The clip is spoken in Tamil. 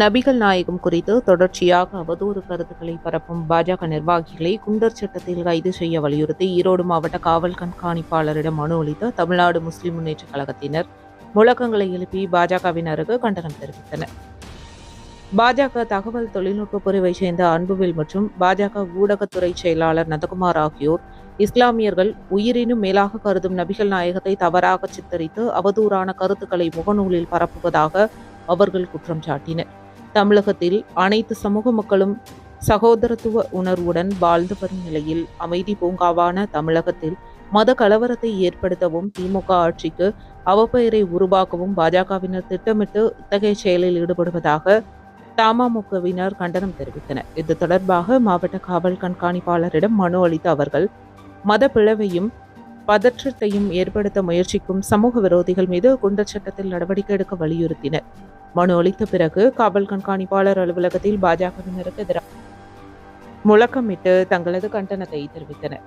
நபிகள் நாயகம் குறித்து தொடர்ச்சியாக அவதூறு கருத்துக்களை பரப்பும் பாஜக நிர்வாகிகளை குண்டர் சட்டத்தில் கைது செய்ய வலியுறுத்தி ஈரோடு மாவட்ட காவல் கண்காணிப்பாளரிடம் மனு அளித்த தமிழ்நாடு முஸ்லிம் முன்னேற்றக் கழகத்தினர். முழக்கங்களை எழுப்பி பாஜகவினருக்கு கண்டனம் தெரிவித்தனர். பாஜக தகவல் தொழில்நுட்ப பிரிவை சேர்ந்த அன்புவில் மற்றும் பாஜக ஊடகத்துறை செயலாளர் நந்தகுமார் ஆகியோர் இஸ்லாமியர்கள் உயிரினும் மேலாக கருதும் நபிகள் நாயகத்தை தவறாக சித்தரித்து அவதூறான கருத்துக்களை முகநூலில் பரப்புவதாக அவர்கள் குற்றம் சாட்டினர். தமிழகத்தில் அனைத்து சமூக மக்களும் சகோதரத்துவ உணர்வுடன் வாழ்ந்து வரும் நிலையில் அமைதி பூங்காவான தமிழகத்தில் மத கலவரத்தை ஏற்படுத்தவும் திமுக ஆட்சிக்கு அவப்பெயரை உருவாக்கவும் பாஜகவினர் திட்டமிட்டு இத்தகைய செயலில் ஈடுபடுவதாக தமமுகவினர் கண்டனம் தெரிவித்தனர். இது தொடர்பாக மாவட்ட காவல் கண்காணிப்பாளரிடம் மனு அளித்த அவர்கள் மத பிளவையும் பதற்றத்தையும் ஏற்படுத்த முயற்சிக்கும் சமூக விரோதிகள் மீது குண்டர் சட்டத்தில் நடவடிக்கை எடுக்க வலியுறுத்தினர். மனு அளித்த பிறகு காவல் கண்காணிப்பாளர் அலுவலகத்தில் பாஜகவினருக்கு எதிராக முழக்கமிட்டு தங்களது கண்டனத்தை தெரிவித்தனர்.